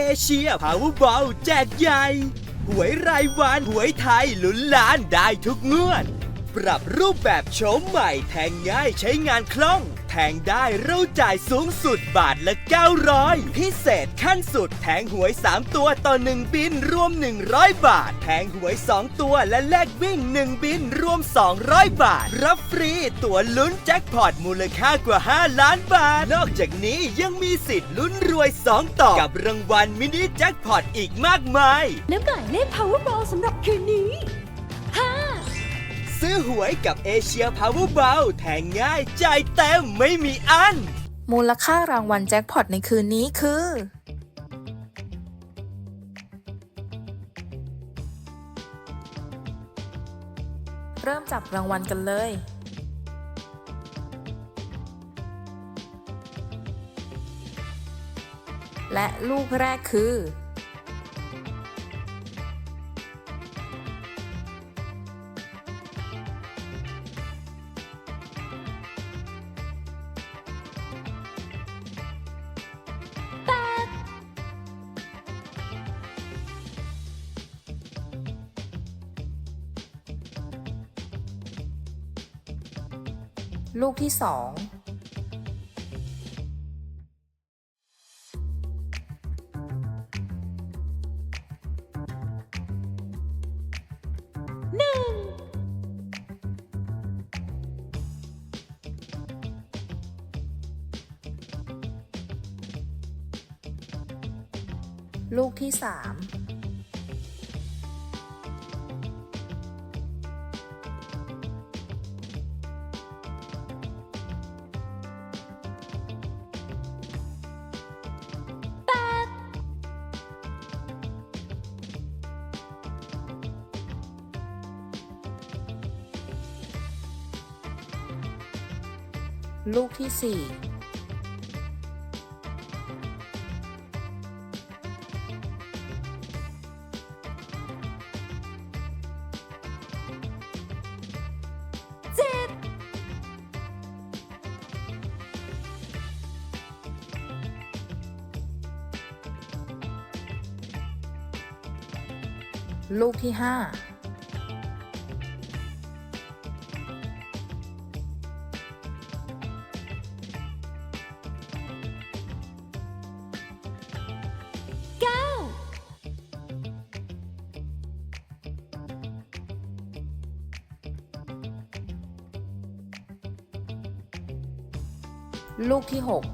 เอเชียพาวเวอร์บอลแจกใหญ่ หวยรายวันหวยไทยลุ้นล้านได้ทุกงวด ปรับรูปแบบโฉมใหม่แทงง่ายใช้งานคล่อง แทงได้เราจ่ายสูงสุดบาทละ 900 พิเศษขั้นสุดแทงหวย 3 ตัวต่อ 1 บินรวม 100 บาท แทงหวย 2 ตัวและแลกวิ่ง 1 บินรวม 200 บาท รับฟรีตั๋วลุ้นแจ็คพอตมูลค่ากว่า 5 ล้านบาท นอกจากนี้ยังมีสิทธิ์ลุ้นรวย 2 ต่อ กับรางวัลมินิแจ็คพอตอีกมากมาย และหมายเลข Powerball สำหรับคืนนี้ ซื้อหวยกับเอเชียพาวเวอร์บอลแทงง่ายจ่ายเต็มไม่มีอัน มูลค่ารางวัลแจ็คพอตในคืนนี้คือ เริ่มจับรางวัลกันเลย และลูกแรกคือ ลูกที่สองลูกที่สาม ลูกที่สี่ลูกที่ห้า ลูกที่หก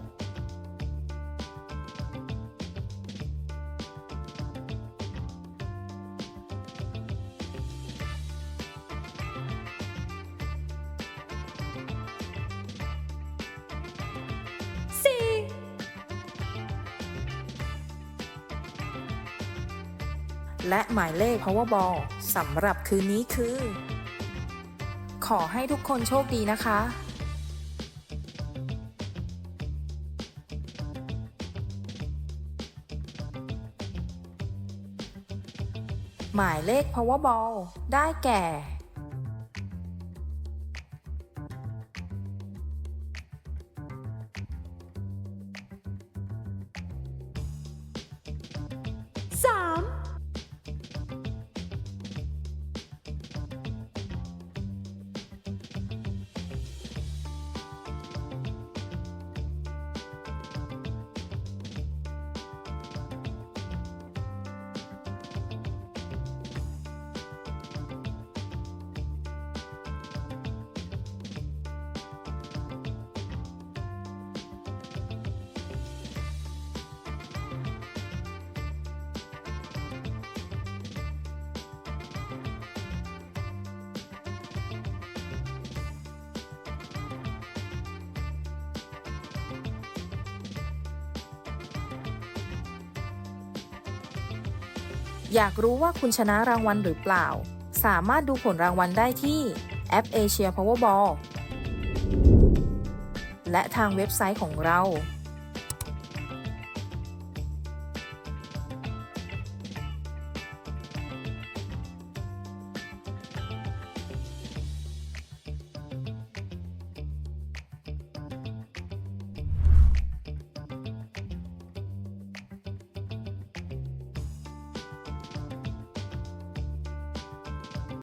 สี่และหมายเลข Powerball สำหรับคืนนี้คือ ขอให้ทุกคนโชคดีนะคะ หมายเลข Powerball ได้แก่ อยากรู้ว่าคุณชนะรางวัลหรือเปล่า สามารถดูผลรางวัลได้ที่แอป Asia Powerball และทางเว็บไซต์ของเรา